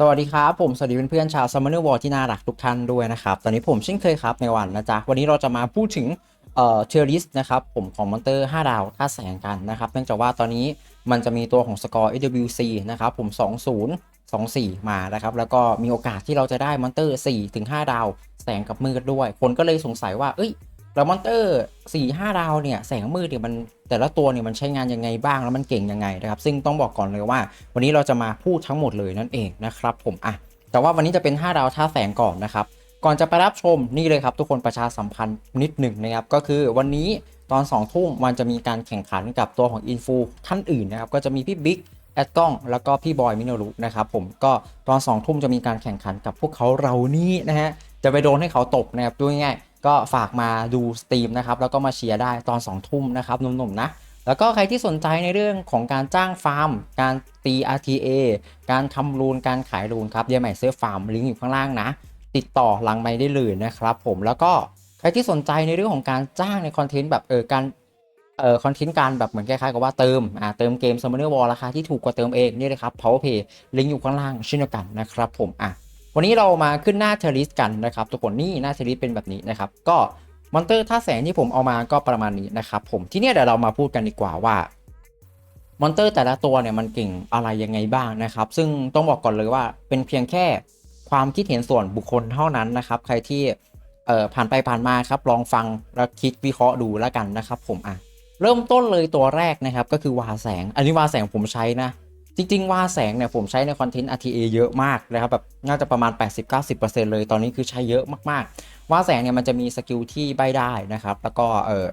สวัสดีครับ ผมสวัสดีเพื่อนๆชาว Summoner War ที่น่ารักทุกท่านด้วยนะครับ ตอนนี้ผมเช่นเคยครับในวันนะจ๊ะ วันนี้เราจะมาพูดถึงเอ่อเทอร์ลิสนะครับ ผมของมอนเตอร์ 5 ดาวท่าแสงกันนะครับ เนื่องจากว่าตอนนี้มันจะมีตัวของสกอร์ AWC นะครับ ผม 20 24 มานะครับ แล้วก็มีโอกาสที่เราจะได้มอนเตอร์4ถึง5ดาวแสงกับมืดด้วย คนก็เลยสงสัยว่าเอ้ย แล้วมอนเตอร์4 5ดาวเนี่ยแสงมืดเนี่ยมันแต่ละตัวเนี่ยมันใช้งานยังไงบ้างแล้วมันเก่งยังไงนะครับ ซึ่งต้องบอกก่อนเลยว่า วันนี้เราจะมาพูดทั้งหมดเลยนั่นเองนะครับผมอะแต่ว่าวันนี้จะเป็น 5 ดาวท่าแสงก่อนนะครับ ก่อนจะไปรับชมนี่เลยครับ ทุกคนประชาสัมพันธ์นิดหนึ่งนะครับ ก็คือวันนี้ตอน2ทุ่มมันจะมีการแข่งขันกับตัวของอินฟูท่านอื่นนะครับ ก็จะมีพี่บิ๊กแอดกล้องแล้วก็พี่บอยมิโนรุนะครับผมก็ตอน2ทุ่มจะมีการแข่งขันกับพวกเขาเรานี่นะฮะจะไปโดนให้เขาตกนะครับด้วยง่าย ก็ฝากมาดูสตรีมนะครับแล้วก็มาเชียร์ได้ตอน2ทุ่มนะครับหนุ่มๆนะแล้วก็ใครที่สนใจในเรื่องของการจ้างฟาร์ม การตี RTA การทำรูนการขายรูนครับเดียใหม่เซิร์ฟฟาร์มลิงก์อยู่ข้างล่างนะ ติดต่อหลังไม่ได้เลยนะครับผมแล้วก็ใครที่สนใจในเรื่องของการจ้างในคอนเทนต์แบบเออการเอ่อคอนเทนต์การแบบเหมือนคล้ายๆกับว่าเติมอ่าเติมเกม Summoner War ราคาที่ถูกกว่าเติมเองนี่เลยครับ PowerPay ลิงก์อยู่ข้างล่างเช่นเดียวกันนะครับผมอะ วันนี้เรามาขึ้นหน้าเทอริสกันนะครับทุกคนนี่หน้าเทอริสเป็นแบบนี้นะครับ ก็มอนเตอร์ท่าแสงที่ผมเอามาก็ประมาณนี้นะครับผมที่นี่เดี๋ยวเรามาพูดกันดีกว่าว่ามอนเตอร์แต่ละตัวเนี่ยมันเก่งอะไรยังไงบ้างนะครับ ซึ่งต้องบอกก่อนเลยว่าเป็นเพียงแค่ความคิดเห็นส่วนบุคคลเท่านั้นนะครับ ใครที่เอ่อผ่านไปผ่านมาครับ ลองฟังแล้วคิดวิเคราะห์ดูแล้วกันนะครับ ผมอะเริ่มต้นเลยตัวแรกนะครับ ก็คือวาแสง อันนี้วาแสงผมใช้นะ จริง ๆ ว่าแสงเนี่ยผมใช้ในคอนเทนต์ RTA เยอะมากนะครับแบบน่าจะประมาณ 80-90%เลยตอนนี้คือใช้เยอะมากๆ ว่าแสงเนี่ยมันจะมีสกิลที่ใบได้นะครับแล้วก็เออ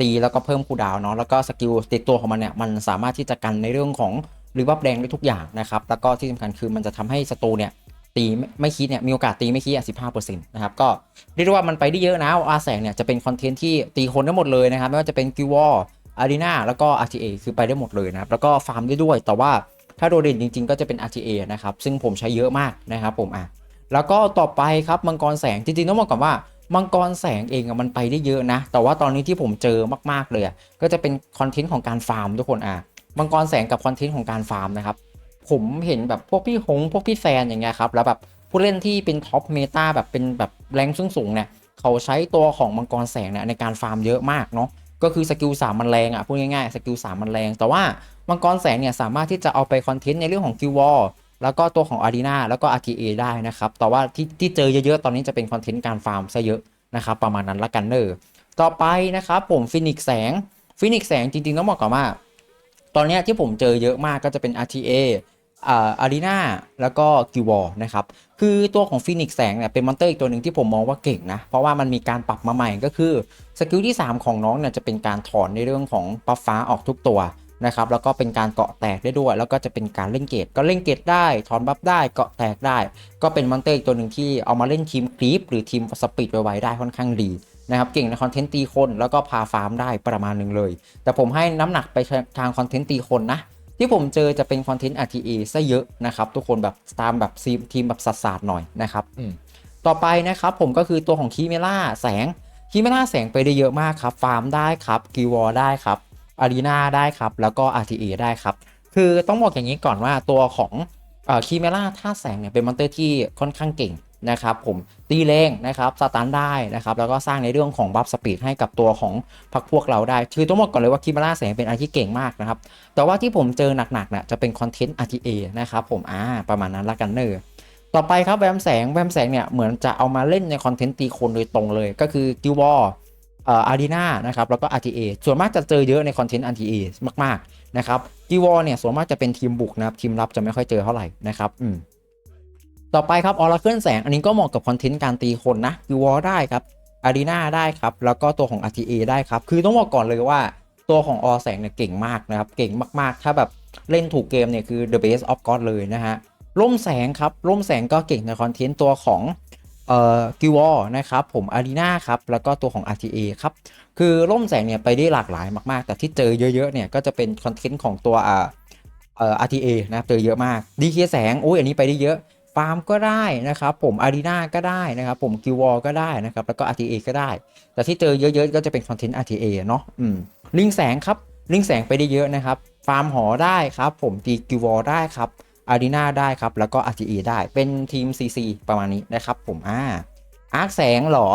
ตีแล้วก็เพิ่มคูดาวเนาะแล้วก็สกิลติดตัวของมันเนี่ยมันสามารถที่จะกันในเรื่องของหรือว่าแดงได้ทุกอย่างนะครับแล้วก็ที่สำคัญคือมันจะทำให้ศัตรูเนี่ยตีไม่คิดเนี่ยมีโอกาสตีไม่คิดอะ15%นะครับก็เรียกได้ว่ามันไปได้เยอะนะว่าแสงเนี่ยจะเป็นคอนเทนต์ที่ตีคนได้หมดเลยนะครับไม่ว่าจะเป็นกิวอลอารีนาแล้วก็ RTA คือไปได้หมดเลยนะครับแล้วก็ฟาร์มได้ด้วยแต่ว่า ถ้าโดดเด่นจริง ๆ ก็จะเป็น RTA นะครับ ซึ่งผมใช้เยอะมากนะครับผมอะแล้วก็ต่อไปครับมังกรแสงจริงๆต้องบอกก่อนว่ามังกรแสงเองอะมันไปได้เยอะนะ แต่ว่าตอนนี้ที่ผมเจอมากๆเลยก็จะเป็นคอนเทนต์ของการฟาร์มทุกคนอะมังกรแสงกับคอนเทนต์ของการฟาร์มนะครับผมเห็นแบบพวกพี่หงพวกพี่แซนอย่างเงี้ยครับแล้วแบบผู้เล่นที่เป็นท็อปเมตาแบบเป็นแบบแรงสูงสูงๆเนี่ยเขาใช้ตัวของมังกรแสงเนี่ยในการฟาร์มเยอะมากเนาะ ก็คือสกิลสามมันแรงอะพูดง่ายๆสกิลสามมันแรง แต่ว่ามังกรแสงเนี่ยสามารถที่จะเอาไปคอนเทนต์ในเรื่องของกิววอลแล้วก็ตัวของอารีนาแล้วก็ RTA ได้นะครับ แต่ว่าที่ที่เจอเยอะๆ ตอนนี้จะเป็นคอนเทนต์การฟาร์มซะเยอะนะครับ ประมาณนั้นละกันเนอร์ต่อไปนะครับผมฟินิกแสงฟินิกแสงจริงๆ ต้องบอกก่อนว่า ตอนนี้ที่ผมเจอเยอะมากก็จะเป็น RTA อารีนาแล้วก็กิววอนะครับ คือตัวของฟินิกแสงเนี่ยเป็นมอนเตอร์อีกตัวหนึ่งที่ผมมองว่าเก่งนะ เพราะว่ามันมีการปรับมาใหม่ก็คือสกิลที่ 3 ของน้องเนี่ยจะเป็นการถอนในเรื่องของปัฟฟ้าออกทุกตัวนะครับแล้วก็เป็นการเกาะแตกได้ด้วย แล้วก็จะเป็นการเล่นเกตก็เล่นเกตได้ ถอนบัฟได้เกาะแตกได้ ก็เป็นมอนเตอร์อีกตัวหนึ่งที่เอามาเล่นทีมคลีปหรือทีมสปีดไวๆได้ค่อนข้างดีนะครับเก่งในคอนเทนต์ตีคนแล้วก็พาฟาร์มได้ประมาณหนึ่งเลย แต่ผมให้น้ำหนักไปทางคอนเทนต์ตีคนนะ ที่ผมเจอจะเป็นคอนเทนต์ RTA ซะเยอะนะครับ ทุกคนแบบตามแบบซีมทีมแบบสัสๆหน่อยนะครับอืมต่อไปนะครับผมก็คือตัวของคีเมล่าแสงคีเมล่าแสงไปได้เยอะมากครับ ฟาร์มได้ครับกิวอได้ครับอารีนาได้ครับ แล้วก็ RTA ได้ครับ คือต้องบอกอย่างนี้ก่อนว่าตัวของคีเมล่าท่าแสงเนี่ยเป็นมอนเตอร์ที่ค่อนข้างเก่ง นะครับผมตีแรงนะครับสตาร์ได้นะครับแล้วก็สร้างในเรื่องของบัฟสปีดให้กับตัวของพรรคพวกเราได้ คือต้องบอกก่อนเลยว่าคีเมล่าแสงเป็นอะไรที่เก่งมากนะครับ แต่ว่าที่ผมเจอหนักๆเนี่ยจะเป็นคอนเทนต์ RTA นะครับผมอ่าประมาณนั้นละกันเนอร์ต่อไปครับแวมแสงแวมแสงเนี่ยเหมือนจะเอามาเล่นในคอนเทนต์ตีคนโดยตรงเลย ก็คือกิวบอลเอ่ออารีนานะครับแล้วก็ RTA ส่วนมากจะเจอเยอะในคอนเทนต์ RTA มากๆนะครับกิวอลเนี่ยส่วนมากจะเป็นทีมบุกนะครับทีมรับจะไม่ค่อยเจอเท่าไหร่นะครับอืม ต่อไปครับออร์เคิลแสงอันนี้ก็เหมาะกับคอนเทนต์การตีคนนะกิวอลได้ครับอารีนาได้ครับ แล้วก็ตัวของ RTA ได้ครับ คือต้องบอกก่อนเลยว่าตัวของอแสงเนี่ยเก่งมากนะครับ เก่งมากๆ ถ้าแบบเล่นถูกเกมเนี่ยคือ the best of god เลยนะฮะร่มแสงครับร่มแสงก็เก่งในคอนเทนต์ตัวของเอ่อกิวอนะครับ ผมอารีนาครับ แล้วก็ตัวของ RTA ครับ คือร่มแสงเนี่ยไปได้หลากหลายมากๆ แต่ที่เจอเยอะๆเนี่ยก็จะเป็นคอนเทนต์ของตัวอ่าเอ่อ RTA นะครับเจอเยอะมากดีเคแสงโอ้ยอันนี้ไปได้เยอะ ฟาร์มก็ได้นะครับผมอารีนาก็ได้นะครับผมกิวอลก็ได้นะครับแล้วก็ RTA ก็ได้ แต่ที่เจอเยอะๆ ก็จะเป็นคอนเทนต์ RTA เนาะอืมลิงแสงครับลิงแสงไปได้เยอะนะครับ ฟาร์มหอได้ครับผมตีกิวอลได้ครับอารีนาได้ครับแล้วก็ RTA ได้เป็นทีม CC ประมาณนี้นะครับผมอ่าอาร์คแสงเหรอ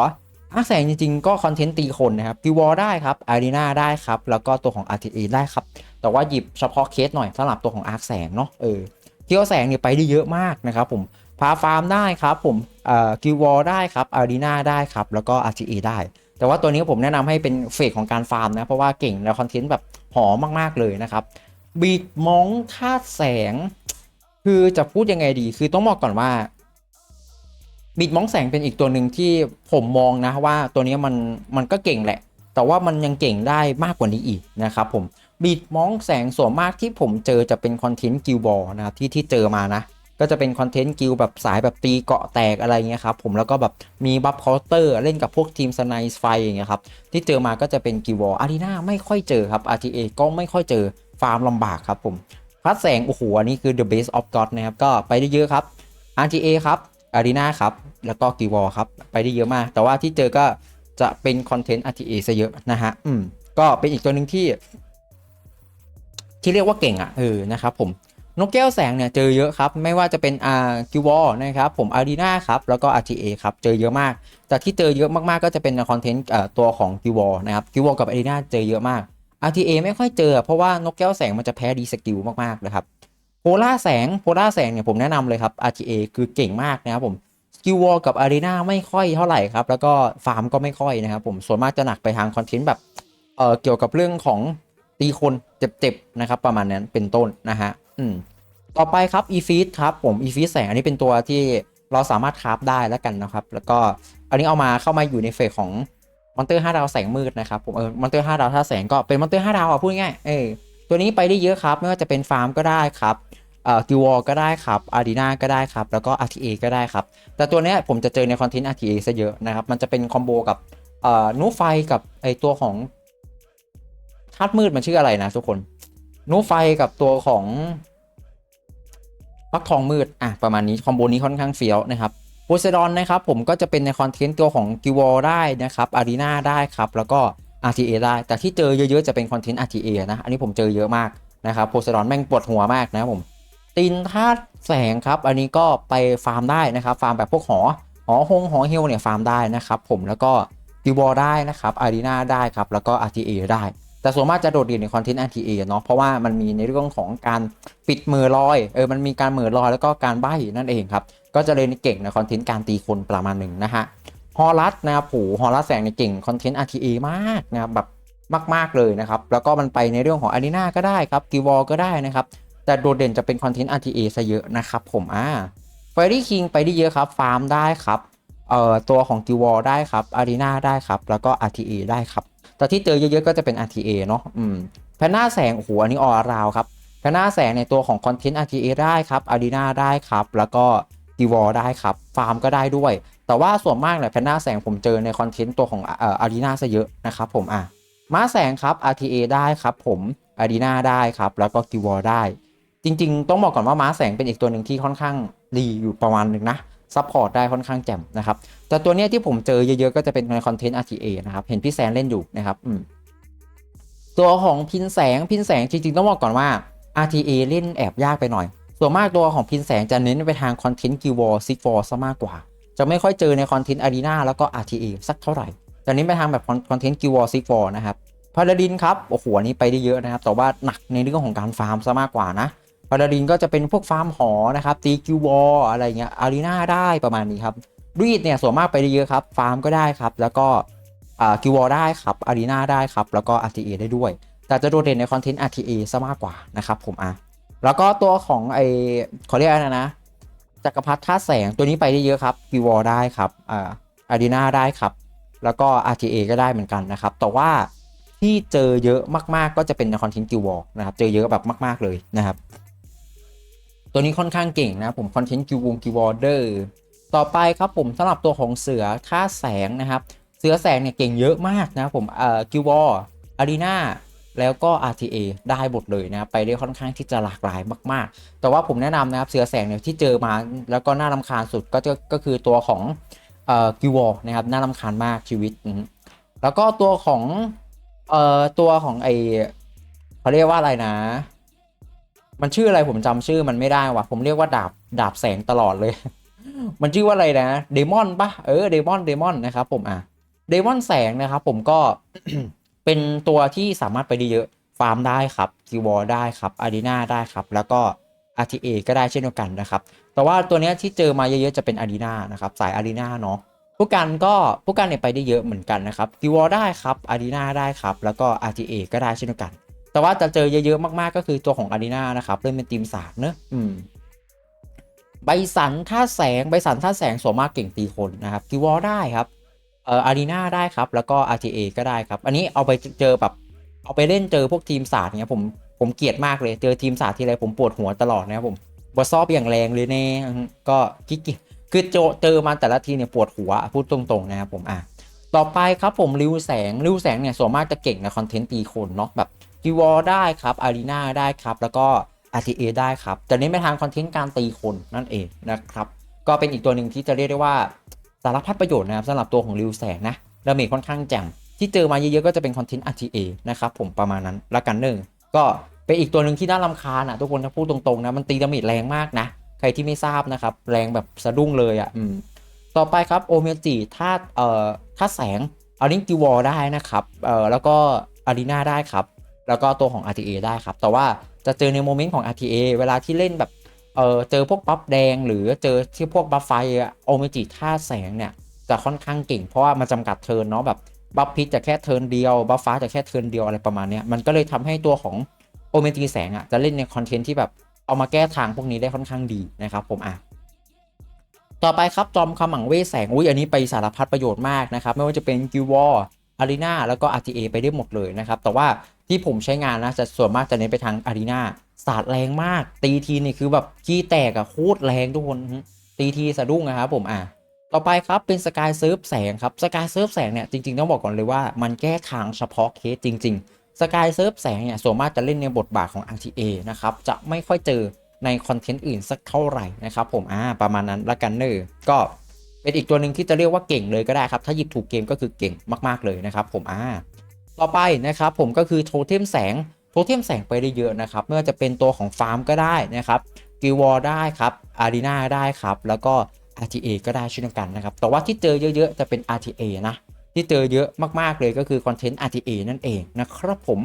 อาร์คแสงจริงๆ ก็คอนเทนต์ตีคนนะครับกิวอลได้ครับอารีนาได้ครับแล้วก็ตัวของ RTA ได้ครับแต่ว่าหยิบเฉพาะเคสหน่อยสำหรับตัวของอาร์คแสงเนาะเออ เกียวแสงเนี่ยไปได้เยอะมากนะครับผมพาฟาร์มได้ครับผมกิววอลได้ครับอารีนาได้ครับแล้วก็ RTA ได้ แต่ว่าตัวนี้ผมแนะนำให้เป็นเฟสของการฟาร์มนะ เพราะว่าเก่งแล้วคอนเทนต์แบบหอมมาก ๆ เลยนะครับบีดมองธาตุแสง คือจะพูดยังไงดีคือต้องบอกก่อนว่าบีดมองแสงเป็นอีกตัวหนึ่งที่ผมมองนะว่าตัวนี้มันมันก็เก่งแหละ แต่ว่ามันยังเก่งได้มากกว่านี้อีกนะครับผม บีดมองแสงส่วนมากที่ผมเจอจะเป็นคอนเทนต์กิลบอลนะครับที่ที่เจอมานะ ก็จะเป็นคอนเทนต์กิลแบบสายแบบตีเกาะแตกอะไรเงี้ยครับผมแล้วก็แบบมีบัฟเคาน์เตอร์เล่นกับพวกทีมสไนส์ไฟอย่างเงี้ยครับที่เจอมาก็จะเป็นกิลวอลอารีนาไม่ค่อยเจอครับ RTA ก็ไม่ค่อยเจอฟาร์มลำบากครับผมพัดแสงโอ้โหอันนี้คือ the base of god นะครับก็ไปได้เยอะครับ RTA ครับอารีนาครับแล้วก็กิวอครับไปได้เยอะมาก แต่ว่าที่เจอก็จะเป็นคอนเทนต์ RTA ซะเยอะนะฮะอืมก็เป็นอีกตัวหนึ่งที่ ที่เรียกว่าเก่งอะเออนะครับผมนกแก้วแสงเนี่ยเจอเยอะครับ ไม่ว่าจะเป็นอ่ากิวอลนะครับผมอารีนาครับแล้วก็ RTA ครับเจอเยอะมาก แต่ที่เจอเยอะมากๆก็จะเป็นคอนเทนต์ตัวของกิวอลนะครับกิวอลกับอารีนาเจอเยอะมาก RTA ไม่ค่อยเจอ เพราะว่านกแก้วแสงมันจะแพ้ดีสกิลมากๆนะครับโพล่าแสงโพล่าแสงเนี่ยผมแนะนำเลยครับ RTA คือเก่งมากนะครับผมกิวอลกับอารีนาไม่ค่อยเท่าไหร่ครับแล้วก็ฟาร์มก็ไม่ค่อยนะครับผมส่วนมากจะหนักไปทางคอนเทนต์แบบเอ่อเกี่ยวกับเรื่องของ ตีคนเจ็บๆนะครับ ประมาณนั้นเป็นต้นนะฮะอืมต่อไปครับ e f e e d ครับผม e f e e d แสงอันนี้เป็นตัวที่เราสามารถคราฟได้แล้วกันนะครับ แล้วก็อันนี้เอามาเข้ามาอยู่ในเฟสของมอนเตอร์5ดาวแสงมืดนะครับผมเออมอนเตอร์5ดาวท่าแสงก็เป็นมอนเตอร์5ดาวอะพูดง่ายเออตัวนี้ไปได้เยอะครับ ไม่ว่าจะเป็นฟาร์มก็ได้ครับเอ่อกิวอลก็ได้ครับอารีนาก็ได้ครับ แล้วก็ RTA ก็ได้ครับ แต่ตัวเนี้ยผมจะเจอในคอนเทนต์ RTA ซะเยอะนะครับ มันจะเป็นคอมโบกับเอ่อนูไฟกับไอตัวของ ธาตุมืดมันชื่ออะไรนะทุกคนนูไฟกับตัวของฟักทองมืดอะประมาณนี้คอมโบนี้ค่อนข้างเฟี้ยวนะครับโพไซดอนนะครับผมก็จะเป็นในคอนเทนต์ตัวของกิวอลได้นะครับอารีนาได้ครับแล้วก็ RTA ได้ แต่ที่เจอเยอะๆ จะเป็นคอนเทนต์ RTA นะอันนี้ผมเจอเยอะมากนะครับโพไซดอนแม่งปวดหัวมากนะครับผมตินธาตุแสงครับ อันนี้ก็ไปฟาร์มได้นะครับฟาร์มแบบพวกหอหอหงหอเฮลเนี่ยฟาร์มได้นะครับผมแล้วก็กิวอลได้นะครับอารีนาได้ครับแล้วก็ RTA ได้ แต่ส่วนมากจะโดดเด่นในคอนเทนต์ RTA เนาะเพราะว่ามันมีในเรื่องของการปิดมือลอยเออมันมีการมือลอยแล้วก็การใบ้นั่นเองครับก็จะเลยเก่งในคอนเทนต์การตีคนประมาณหนึ่งนะฮะฮอลัสนะครับผูฮอลัสแสงในเก่งคอนเทนต์ RTA มากนะครับแบบมากๆเลยนะครับแล้วก็มันไปในเรื่องของอารีนาก็ได้ครับกิวอลก็ได้นะครับแต่โดดเด่นจะเป็นคอนเทนต์ RTA ซะเยอะนะครับผมอ่าเฟรดี้คิงไปได้เยอะครับฟาร์มได้ครับเอ่อตัวของกิวอลได้ครับอารีนาได้ครับแล้วก็ RTA ได้ครับ แต่ที่เจอเยอะๆก็จะเป็น RTA เนาะอืมแพนหน้าแสงโอ้โหอันนี้ออราวครับแพนหน้าแสงในตัวของคอนเทนต์ RTA ได้ครับอารีนาได้ครับ แล้วก็กิวอลได้ครับฟาร์มก็ได้ด้วย แต่ว่าส่วนมากเนี่ยแพนหน้าแสงผมเจอในคอนเทนต์ตัวของเอ่ออารีนาซะเยอะนะครับผมอะม้าแสงครับ RTA ได้ครับผมอารีนาได้ครับ แล้วก็กิวอลได้ จริงๆ ต้องบอกก่อนว่าม้าแสงเป็นอีกตัวหนึ่งที่ค่อนข้างดีอยู่ประมาณหนึ่งนะซัพพอร์ตได้ค่อนข้างแจ่มนะครับ แต่ตัวเนี้ยที่ผมเจอเยอะๆ ก็จะเป็นในคอนเทนต์ RTA นะครับ เห็นพี่แซนเล่นอยู่นะครับตัวของพินแสงพินแสงจริงๆ ต้องบอกก่อนว่า RTA เล่นแอบยากไปหน่อย ส่วนมากตัวของพินแสงจะเน้นไปทางคอนเทนต์กิวอลซิกวอลซะมากกว่า จะไม่ค่อยเจอในคอนเทนต์อารีนาแล้วก็ RTA สักเท่าไหร่แต่เน้นไปทางแบบคอนเทนต์กิวอลซิกวอลนะครับพาราดินครับโอ้โหอันนี้ไปได้เยอะนะครับ แต่ว่าหนักในเรื่องของการฟาร์มซะมากกว่านะพาราดินก็จะเป็นพวกฟาร์มหอนะครับตีกิววอลอะไรเงี้ยอารีนาได้ประมาณนี้ครับ รีดเนี่ยส่วนมากไปเยอะครับ ฟาร์มก็ได้ครับ แล้วก็อ่ากิววอลได้ครับอารีนาได้ครับ แล้วก็ RTA ได้ด้วย แต่จะโดดเด่นในคอนเทนต์ RTA ซะมากกว่านะครับผมอะแล้วก็ตัวของไอเขาเรียกอะไรนะจักรพรรดิท่าแสงตัวนี้ไปได้เยอะครับกิววอลได้ครับอ่าอารีนาได้ครับ แล้วก็ RTA ก็ได้เหมือนกันนะครับ แต่ว่าที่เจอเยอะมากๆ ก็จะเป็นในคอนเทนต์กิววอลนะครับ เจอเยอะแบบมาก ๆเลยนะครับ ตัวนี้ค่อนข้างเก่งนะผมคอนเทนต์กิววงกิวอลเดอร์ ต่อไปครับผมสำหรับตัวของเสือท่าแสงนะครับ เสือแสงเนี่ยเก่งเยอะมากนะผมเอ่อกิววอลอารีนาแล้วก็ RTA ได้หมดเลยนะครับไปได้ค่อนข้างที่จะหลากหลายมาก ๆ แต่ว่าผมแนะนำนะครับเสือแสงเนี่ยที่เจอมาแล้วก็น่ารำคาญสุดก็จะก็คือตัวของเอ่อกิววอลนะครับน่ารำคาญมากชีวิต แล้วก็ตัวของเอ่อตัวของไอเขาเรียกว่าอะไรนะ มันชื่ออะไรผมจำชื่อมันไม่ได้ว่ะผมเรียกว่าดาบดาบแสงตลอดเลย มันชื่อว่าอะไรนะเดมอนปะเออเดมอนเดมอนนะครับผมอะเดมอนแสงนะครับผมก็เป็นตัวที่สามารถไปได้เยอะฟาร์มได้ครับคิวอได้ครับอารีนาได้ครับ แล้วก็ RTA ก็ได้เช่นเดียวกันนะครับ แต่ว่าตัวนี้ที่เจอมาเยอะๆจะเป็นอารีนานะครับสายอารีนาเนาะผู้กันก็ผู้กันเนี่ยไปได้เยอะเหมือนกันนะครับคิวอได้ครับอารีนาได้ครับ แล้วก็ RTA ก็ได้เช่นเดียวกัน แต่ว่าจะเจอเยอะๆมากๆก็คือตัวของอารีนานะครับเล่นเป็นทีมศาสตร์เนอะอืม ใบสันท่าแสงใบสันท่าแสงส่วนมากเก่งตีคนนะครับคิวอได้ครับเอ่ออารีนาได้ครับ แล้วก็ RTA ก็ได้ครับ อันนี้เอาไปเจอแบบเอาไปเล่นเจอพวกทีมศาสตร์เนี่ยผมผมเกลียดมากเลยเจอทีมศาสตร์ทีไรผมปวดหัวตลอดนะครับผมบอซอบอย่างแรงเลยเน่ก็ขี้เกียจคือเจอเจอมาแต่ละทีเนี่ยปวดหัวพูดตรงๆนะครับผมอะต่อไปครับผมริวแสงริวแสงเนี่ยส่วนมากจะเก่งในคอนเทนต์ตีคนเนาะแบบคิวอได้ครับอารีนาได้ครับ แล้วก็ RTA ได้ครับจะเน้นไปทางคอนเทนต์การตีคนนั่นเองนะครับก็เป็นอีกตัวหนึ่งที่จะเรียกได้ว่าสารพัดประโยชน์นะครับสำหรับตัวของริวแสงนะดาเมจค่อนข้างแจ่มที่เจอมาเยอะๆก็จะเป็นคอนเทนต์ RTA นะครับผมประมาณนั้นละกันหนึ่งก็เป็นอีกตัวหนึ่งที่น่ารำคาญอะทุกคนถ้าพูดตรงๆนะมันตีดาเมจแรงมากนะใครที่ไม่ทราบนะครับแรงแบบสะดุ้งเลยอะอืมต่อไปครับโอเมจิธาตุเอ่อธาตุแสงอาริงกิวอลได้นะครับเอ่อแล้วก็อารีนาได้ครับ แล้วก็ตัวของ RTA ได้ครับ แต่ว่า จะเจอในโมเมนต์ของ RTA เวลาที่เล่นแบบเออเจอพวกบัฟแดงหรือเจอที่พวกบัฟไฟโอเมจิท่าแสงเนี่ยจะค่อนข้างเก่ง เพราะว่ามันจำกัดเทิร์นเนาะแบบบัฟพิษจะแค่เทิร์นเดียวบัฟฟ้าจะแค่เทิร์นเดียวอะไรประมาณเนี้ยมันก็เลยทำให้ตัวของโอเมจิแสงอะจะเล่นในคอนเทนต์ที่แบบเอามาแก้ทางพวกนี้ได้ค่อนข้างดีนะครับผมอะต่อไปครับจอมขมังเวทแสงอุ้ยอันนี้ไปสารพัดประโยชน์มากนะครับไม่ว่าจะเป็นกิวอร์อารีนาแล้วก็ RTA ไปได้หมดเลยนะครับแต่ว่า ที่ผมใช้งานนะจะส่วนมากจะเน้นไปทางอารีนาศาสตร์แรงมาก ตีทีนี่คือแบบขี้แตกอะโคตรแรงทุกคน ตีทีสะดุ้งนะครับผมอะต่อไปครับเป็นสกายเซิร์ฟแสงครับสกายเซิร์ฟแสงเนี่ยจริงๆต้องบอกก่อนเลยว่ามันแก้ทางเฉพาะเคสจริง ๆสกายเซิร์ฟแสงเนี่ยส่วนมากจะเล่นในบทบาทของ RTA นะครับจะไม่ค่อยเจอในคอนเทนต์อื่นสักเท่าไหร่นะครับผมอ่าประมาณนั้นละกันเนอก็เป็นอีกตัวหนึ่งที่จะเรียกว่าเก่งเลยก็ได้ครับ ถ้าหยิบถูกเกมก็คือเก่งมาก ๆเลยนะครับผมอ่า ต่อไปนะครับผมก็คือโทเทมแสงโทเทมแสงไปได้เยอะนะครับไม่ว่าจะเป็นตัวของฟาร์มก็ได้นะครับกิวอลได้ครับอารีนาได้ครับ แล้วก็ RTA ก็ได้เช่นกันนะครับ แต่ว่าที่เจอเยอะๆ จะเป็น RTA นะ ที่เจอเยอะมากๆเลยก็คือคอนเทนต์ RTA นั่นเองนะครับผม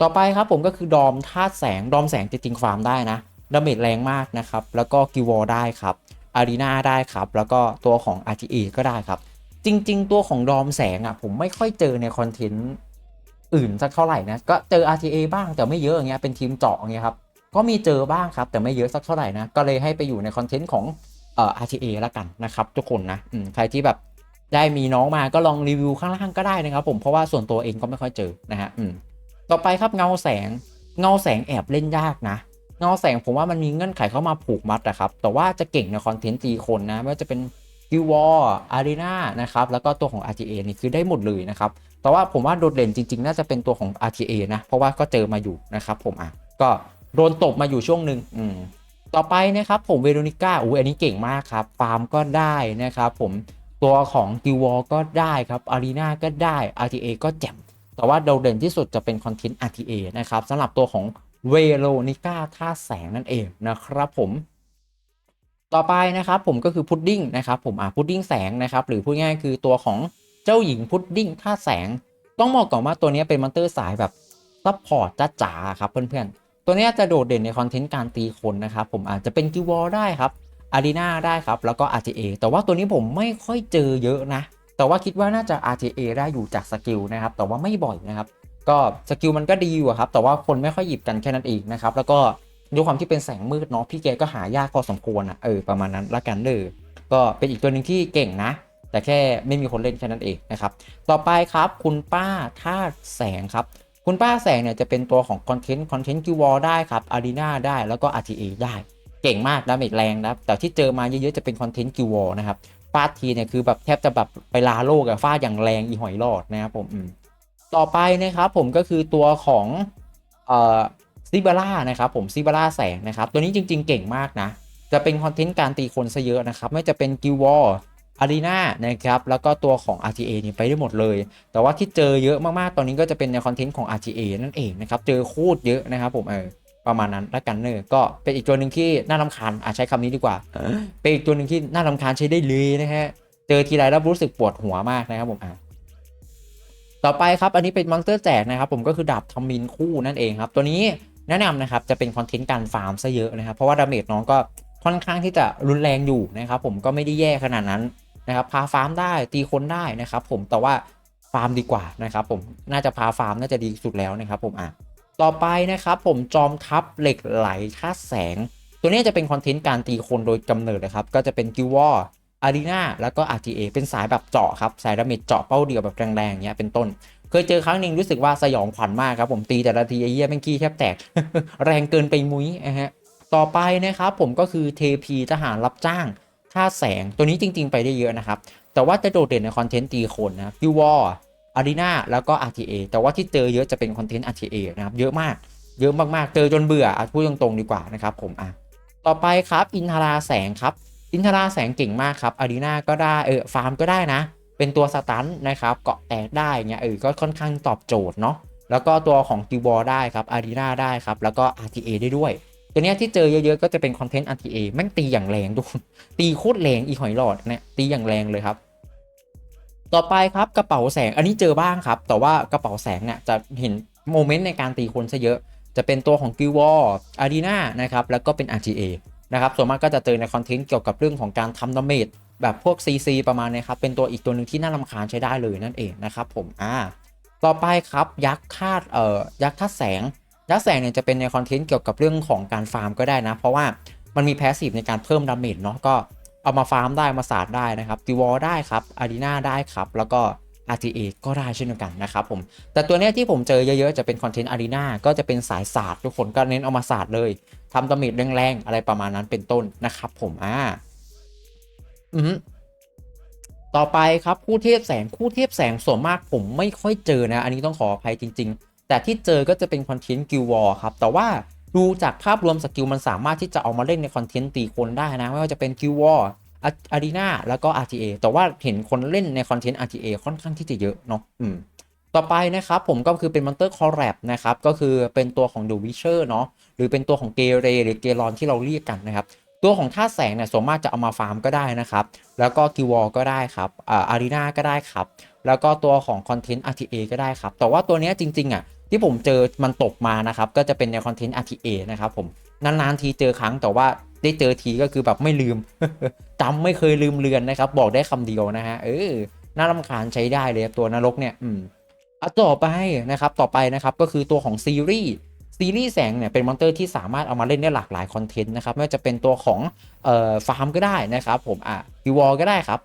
ต่อไปครับผมก็คือดอมธาตุแสง ดอมแสงจริงๆฟาร์มได้นะดาเมจแรงมากนะครับ แล้วก็กิวอลได้ครับอารีนาได้ครับ แล้วก็ตัวของ RTA ก็ได้ครับ จริง ๆ ตัวของดอมแสงอะผมไม่ค่อยเจอในคอนเทนต์อื่นสักเท่าไหร่นะก็เจอ RTA บ้างแต่ไม่เยอะอย่างเงี้ยเป็นทีมเจาะอย่างเงี้ยครับก็มีเจอบ้างครับแต่ไม่เยอะสักเท่าไหร่นะก็เลยให้ไปอยู่ในคอนเทนต์ของเอ่อ RTA ละกันนะครับทุกคนนะอืมใครที่แบบได้มีน้องมาก็ลองรีวิวข้างล่างก็ได้นะครับผมเพราะว่าส่วนตัวเองก็ไม่ค่อยเจอนะฮะอืมต่อไปครับเงาแสงเงาแสงแอบเล่นยากนะเงาแสงผมว่ามันมีเงื่อนไขเข้ามาผูกมัดนะครับแต่ว่าจะเก่งในคอนเทนต์ตีคนนะไม่ว่าจะเป็น กิวอร์อารีนานะครับแล้วก็ตัวของ RTA นี่คือได้หมดเลยนะครับแต่ว่าผมว่าโดดเด่นจริง ๆ น่าจะเป็นตัวของ RTA นะ เพราะว่าก็เจอมาอยู่นะครับผมอะก็โดนตบมาอยู่ช่วงหนึ่งอืมต่อไปนะครับผมเวโรนิก้าอุ้อันนี้เก่งมากครับฟาร์มก็ได้นะครับผมตัวของกิวอลก็ได้ครับอารีนาก็ได้ RTA ก็แจ่มแต่ว่าโดดเด่นที่สุดจะเป็นคอนเทนต์ RTA นะครับสำหรับตัวของเวโรนิก้าท่าแสงนั่นเองนะครับผม ต่อไปนะครับผมก็คือพุดดิ้งนะครับผมอะพุดดิ้งแสงนะครับหรือพูดง่ายคือตัวของเจ้าหญิงพุดดิ้งท่าแสง ต้องบอกก่อนว่าตัวนี้เป็นมอนเตอร์สายแบบซัพพอร์ตจ้าจ๋าครับเพื่อนๆ ตัวนี้จะโดดเด่นในคอนเทนต์การตีคนนะครับผมอาจจะเป็นกิวอลได้ครับอารีนาได้ครับแล้วก็ RTA แต่ว่าตัวนี้ผมไม่ค่อยเจอเยอะนะ แต่ว่าคิดว่าน่าจะ RTA ได้อยู่จากสกิลนะครับแต่ว่าไม่บ่อยนะครับก็สกิลมันก็ดีอยู่ครับแต่ว่าคนไม่ค่อยหยิบกันแค่นั้นเองนะครับแล้วก็ ด้วยความที่เป็นแสงมืดเนาะพี่แกก็หายากพอสมควรอะเออประมาณนั้นละกันเลยก็เป็นอีกตัวหนึ่งที่เก่งนะ แต่แค่ไม่มีคนเล่นแค่นั้นเองนะครับ ต่อไปครับคุณป้าท่าแสงครับ คุณป้าแสงเนี่ยจะเป็นตัวของคอนเทนต์คอนเทนต์กิวอลได้ครับอารีนาได้แล้วก็ RTA ได้ เก่งมากดาเมจแรงนะแต่ที่เจอมาเยอะๆจะเป็นคอนเทนต์กิวอลนะครับฟาดทีเนี่ยคือแบบแทบจะแบบไปลาโลกอะฟาดอย่างแรงอีหอยหลอดนะครับผมต่อไปนะครับผมก็คือตัวของเอ่อ ซิบาร่านะครับผมซิบาร่าแสงนะครับ ตัวนี้จริง ๆ เก่งมากนะ จะเป็นคอนเทนต์การตีคนซะเยอะนะครับ ไม่จะเป็นกิวอลอารีนานะครับ แล้วก็ตัวของ RTA นี่ไปได้หมดเลย แต่ว่าที่เจอเยอะมากๆ ตอนนี้ก็จะเป็นในคอนเทนต์ของ RTA นั่นเองนะครับ เจอโคตรเยอะนะครับผมเออประมาณนั้นละกันเนอก็เป็นอีกตัวหนึ่งที่น่ารำคาญอาใช้คำนี้ดีกว่า เป็นอีกตัวหนึ่งที่น่ารำคาญใช้ได้เลยนะฮะ เจอทีไรแล้วรู้สึกปวดหัวมากนะครับผมอะต่อไปครับ อันนี้เป็นมอนสเตอร์แจกนะครับผมก็คือดาบทำมินคู่นั่นเองครับ ตัวนี้ แนะนำนะครับจะเป็นคอนเทนต์การฟาร์มซะเยอะนะครับ เพราะว่าดาเมจน้องก็ค่อนข้างที่จะรุนแรงอยู่นะครับผมก็ไม่ได้แย่ขนาดนั้นนะครับพาฟาร์มได้ตีคนได้นะครับผมแต่ว่าฟาร์มดีกว่านะครับผมน่าจะพาฟาร์มน่าจะดีสุดแล้วนะครับผมอะต่อไปนะครับผมจอมทัพเหล็กไหลธาตุแสง ตัวนี้จะเป็นคอนเทนต์การตีคนโดยกำเนิดนะครับ ก็จะเป็นกิววอร์อารีนาแล้วก็ RTA เป็นสายแบบเจาะครับ สายดาเมจเจาะเป้าเดียวแบบแรงๆเงี้ยเป็นต้น เคยเจอครั้งหนึ่งรู้สึกว่าสยองขวัญมากครับผมตีแต่ละทีไอ้เหี้ยแม่งขี้แทบแตก แรงเกินไปมุ้ยนะฮะต่อไปนะครับผมก็คือเทพีทหารรับจ้างท่าแสงตัวนี้จริง ๆ ไปได้เยอะนะครับ แต่ว่าจะโดดเด่นในคอนเทนต์ตีคนนะกิววอร์อารีนาแล้วก็ RTA แต่ว่าที่เจอเยอะจะเป็นคอนเทนต์ RTA นะครับเยอะมากเยอะมากๆ เจอจนเบื่ออพูดตรงๆดีกว่านะครับผมอะต่อไปครับอินทราแสงครับ อินทราแสงเก่งมากครับอารีนาก็ได้เออฟาร์มก็ได้นะ เป็นตัวสตันนะครับเกาะแตกได้เงี้ยเออก็ค่อนข้างตอบโจทย์เนาะแล้วก็ตัวของกิวบอได้ครับอารีนาได้ครับแล้วก็ RTA ได้ด้วย ตัวเนี้ยที่เจอเยอะๆ ก็จะเป็นคอนเทนต์ RTA แม่งตีอย่างแรงทุกคนตีโคตรแรงอีหอยหลอดเนี่ยตีอย่างแรงเลยครับต่อไปครับกระเป๋าแสงอันนี้เจอบ้างครับ แต่ว่ากระเป๋าแสงเนี่ยจะเห็นโมเมนต์ในการตีคนซะเยอะ จะเป็นตัวของกิววอร์อารีนานะครับแล้วก็เป็น RTA นะครับส่วนมากก็จะเจอในคอนเทนต์เกี่ยวกับเรื่องของการทำดาเมจ แบบพวก CC ประมาณนี้ครับ เป็นตัวอีกตัวหนึ่งที่น่ารำคาญใช้ได้เลยนั่นเองนะครับผมอ่าต่อไปครับยักษ์คาดเอ่อยักษ์คาดแสง ยักษ์แสงเนี่ยจะเป็นในคอนเทนต์เกี่ยวกับเรื่องของการฟาร์มก็ได้นะ เพราะว่ามันมีแพสซีฟในการเพิ่มดาเมจเนาะก็เอามาฟาร์มได้มาสาดได้นะครับกิวอได้ครับอารีนาได้ครับ แล้วก็ RTA ก็ได้เช่นเดียวกันนะครับผม แต่ตัวเนี้ยที่ผมเจอเยอะๆ จะเป็นคอนเทนต์อารีนาก็จะเป็นสายศาสตร์ทุกคนก็เน้นเอามาศาสตร์เลยทำดาเมจแรงๆ อะไรประมาณนั้นเป็นต้นนะครับผมอ่า ต่อไปครับคู่เทียบแสงคู่เทียบแสงส่วนมากผมไม่ค่อยเจอนะ อันนี้ต้องขออภัยจริง ๆ แต่ที่เจอก็จะเป็นคอนเทนต์กิลวอร์ครับ แต่ว่าดูจากภาพรวมสกิลมันสามารถที่จะเอามาเล่นในคอนเทนต์ตีคนได้นะ ไม่ว่าจะเป็นกิลวอร์อารีนาแล้วก็ RTA แต่ว่าเห็นคนเล่นในคอนเทนต์ RTA ค่อนข้างที่จะเยอะเนาะอืมต่อไปนะครับผมก็คือเป็นมอนเตอร์คอร์แรปนะครับ ก็คือเป็นตัวของ The Witcher เนาะหรือเป็นตัวของเกเรหรือเกรอนที่เราเรียกกันนะครับ ตัวของท่าแสงเนี่ยส่วนมากจะเอามาฟาร์มก็ได้นะครับ แล้วก็กิวอลก็ได้ครับอ่าอารีนาก็ได้ครับ แล้วก็ตัวของคอนเทนต์ RTA ก็ได้ครับ แต่ว่าตัวเนี้ยจริงๆอะที่ผมเจอมันตกมานะครับ ก็จะเป็นในคอนเทนต์ RTA นะครับผมนานๆทีเจอครั้งแต่ว่าได้เจอทีก็คือแบบไม่ลืมจำไม่เคยลืมเลือนนะครับ บอกได้คำเดียวนะฮะเออน่ารำคาญใช้ได้เลยตัวนรกเนี่ย อืมอะต่อไปนะครับ ต่อไปนะครับก็คือตัวของซีรีส์ ซีรีส์แสงเนี่ยเป็นมอนเตอร์ที่สามารถเอามาเล่นได้หลากหลายคอนเทนต์นะครับไม่ว่าจะเป็นตัวของเอ่อฟาร์มก็ได้นะครับผมอะกิวอลก็ได้ครับ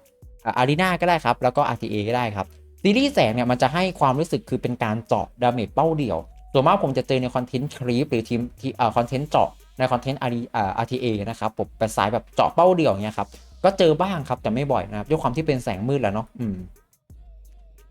อารีนาก็ได้ครับ แล้วก็ RTA ก็ได้ครับซีรีส์แสงเนี่ยมันจะให้ความรู้สึกคือเป็นการเจาะดาเมจเป้าเดี่ยว ส่วนมากผมจะเจอในคอนเทนต์ครีปหรือทีมที่อ่าคอนเทนต์เจาะในคอนเทนต์อารีอ่า RTA นะครับผมเป็นสายแบบเจาะเป้าเดี่ยวเนี่ยครับก็เจอบ้างครับ แต่ไม่บ่อยนะครับด้วยความที่เป็นแสงมืดแหล้วเนาะอืม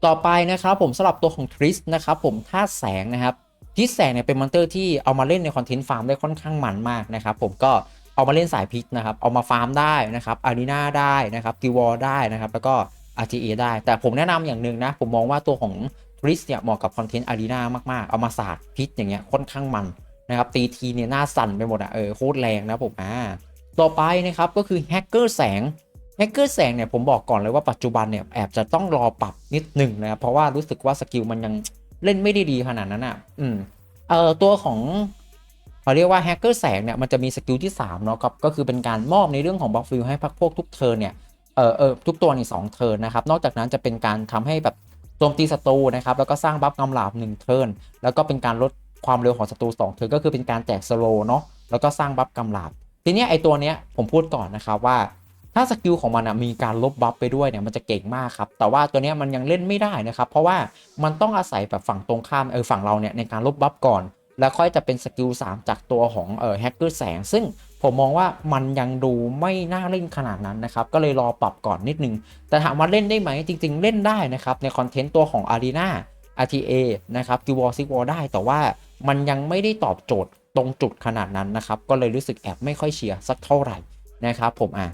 ต่อไปนะครับผมสำหรับตัวของทริสนะครับผมธาแสงนะครับ ทิสแสงเนี่ยเป็นมอนเตอร์ที่เอามาเล่นในคอนเทนต์ฟาร์มได้ค่อนข้างมันมากนะครับผมก็เอามาเล่นสายพิษนะครับ เอามาฟาร์มได้นะครับอารีนาได้นะครับกิวอลได้นะครับ แล้วก็ RTA ได้ แต่ผมแนะนำอย่างหนึ่งนะ ผมมองว่าตัวของทริสเนี่ยเหมาะกับคอนเทนต์อารีนามาก ๆ เอามาสาดพิษอย่างเงี้ยค่อนข้างมันนะครับ ตีทีเนี่ยหน้าสั่นไปหมดอะเออโคตรแรงนะผมอ่าต่อไปนะครับก็คือแฮกเกอร์แสงแฮกเกอร์แสงเนี่ยผมบอกก่อนเลยว่าปัจจุบันเนี่ยแอบจะต้องรอปรับนิดหนึ่งนะครับเพราะว่ารู้สึกว่าสกิลมันยัง เล่นไม่ได้ดีขนาดนั้นอะ อืม เอ่อตัวของเขาเรียกว่าแฮกเกอร์แสงเนี่ยมันจะมีสกิลที่3เนาะครับก็คือเป็นการมอบในเรื่องของบัฟฟิลให้พักพวกทุกเทิร์นเนี่ยเออเออทุกตัวในสองเทิร์นนะครับ นอกจากนั้นจะเป็นการทำให้แบบโจมตีศัตรูนะครับ แล้วก็สร้างบัฟกำลาบ1เทิร์นแล้วก็เป็นการลดความเร็วของศัตรู2เทิร์นก็คือเป็นการแจกสโลเนาะแล้วก็สร้างบัฟกำลาบทีเนี้ยไอตัวเนี้ยผมพูดก่อนนะครับว่า ถ้าสกิลของมันนะมีการลบบัฟไปด้วยเนี่ยมันจะเก่งมากครับ แต่ว่าตัวนี้มันยังเล่นไม่ได้นะครับ เพราะว่ามันต้องอาศัยแบบฝั่งตรงข้ามเออฝั่งเราเนี่ยในการลบบัฟก่อน แล้วค่อยจะเป็นสกิล3จากตัวของเออแฮกเกอร์แสง ซึ่งผมมองว่ามันยังดูไม่น่าเล่นขนาดนั้นนะครับ ก็เลยรอปรับก่อนนิดนึง แต่ถามว่าเล่นได้ไหมจริง ๆ เล่นได้นะครับ ในคอนเทนต์ตัวของ Arena RTA นะครับกิวอลซิกวอลได้แต่ว่ามันยังไม่ได้ตอบโจทย์ตรงจุดขนาดนั้นนะครับก็เลยรู้สึกแอบไม่ค่อยเชียร์สักเท่าไหร่นะครับผมอะ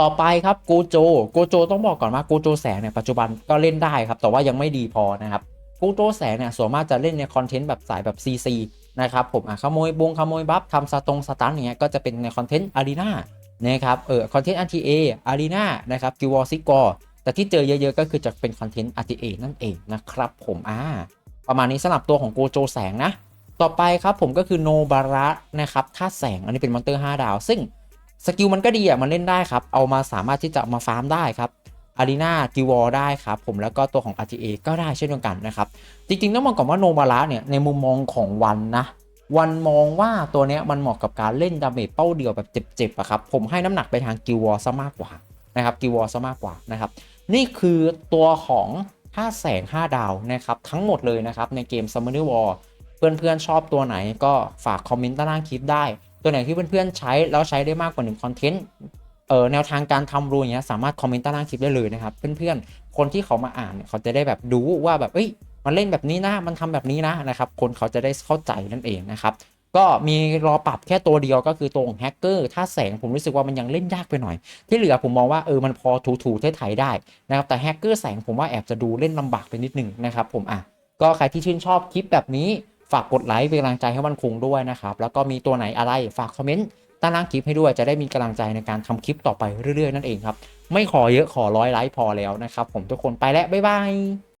ต่อไปครับโกโจโกโจต้องบอกก่อนว่าโกโจแสงเนี่ยปัจจุบันก็เล่นได้ครับ แต่ว่ายังไม่ดีพอนะครับโกโจแสงเนี่ยส่วนมากจะเล่นในคอนเทนต์แบบสายแบบ CC นะครับผมอะขโมยบงขโมยบัฟทำสตรงสตันอย่างเงี้ยก็จะเป็นในคอนเทนต์อารีนานะครับเออคอนเทนต์ RTA อารีนานะครับกิวอซิกอแต่ที่เจอเยอะๆ ก็คือจะเป็นคอนเทนต์ RTA นั่นเองนะครับผมอ่าประมาณนี้สำหรับตัวของโกโจแสงนะ ต่อไปครับผมก็คือโนบาระนะครับท่าตุแสงอันนี้เป็นมอนเตอร์ 5 ดาว ซึ่ง สกิลมันก็ดีอะมันเล่นได้ครับ เอามาสามารถที่จะมาฟาร์มได้ครับอารีนากิวอได้ครับผมแล้วก็ตัวของ RTA ก็ได้เช่นเดียวกันนะครับ จริงๆต้องมองก่อนว่าโนบาระเนี่ยในมุมมองของวันนะวันมองว่าตัวเนี้ยมันเหมาะกับการเล่นดาเมจเป้าเดียวแบบเจ็บๆอะครับผมให้น้ำหนักไปทางกิวอซะมากกว่านะครับกิวอซะมากกว่านะครับนี่คือตัวของ5แสง5ดาวนะครับทั้งหมดเลยนะครับในเกม Summoner War เพื่อนๆชอบตัวไหนก็ฝากคอมเมนต์ใต้ล่างคลิปได้ ตัวไหนที่เพื่อนๆใช้แล้วใช้ได้มากกว่า1คอนเทนต์เออแนวทางการทำรูอย่างเงี้ยสามารถคอมเมนต์ใต้ล่างคลิปได้เลยนะครับเพื่อนๆ คนที่เขามาอ่านเนี่ยเขาจะได้แบบดูว่าแบบเอ้ยมันเล่นแบบนี้นะมันทำแบบนี้นะนะครับคนเขาจะได้เข้าใจนั่นเองนะครับก็มีรอปรับแค่ตัวเดียวก็คือตัวของแฮกเกอร์ถ้าแสงผมรู้สึกว่ามันยังเล่นยากไปหน่อย ที่เหลือผมมองว่าเออมันพอถูถูๆไถๆได้นะครับแต่แฮกเกอร์แสงผมว่าแอบจะดูเล่นลำบากไปนิดนึงนะครับผมอะก็ใครที่ชื่นชอบคลิปแบบนี้ ฝากกดไลค์เป็นกำลังใจให้มันคงด้วยนะครับ แล้วก็มีตัวไหนอะไรฝากคอมเมนต์ใต้ล่างคลิปให้ด้วยจะได้มีกำลังใจในการทำคลิปต่อไปเรื่อยๆนั่นเองครับ ไม่ขอเยอะขอร้อยไลค์พอแล้วนะครับ ผมทุกคนไปแล้วบ๊ายบาย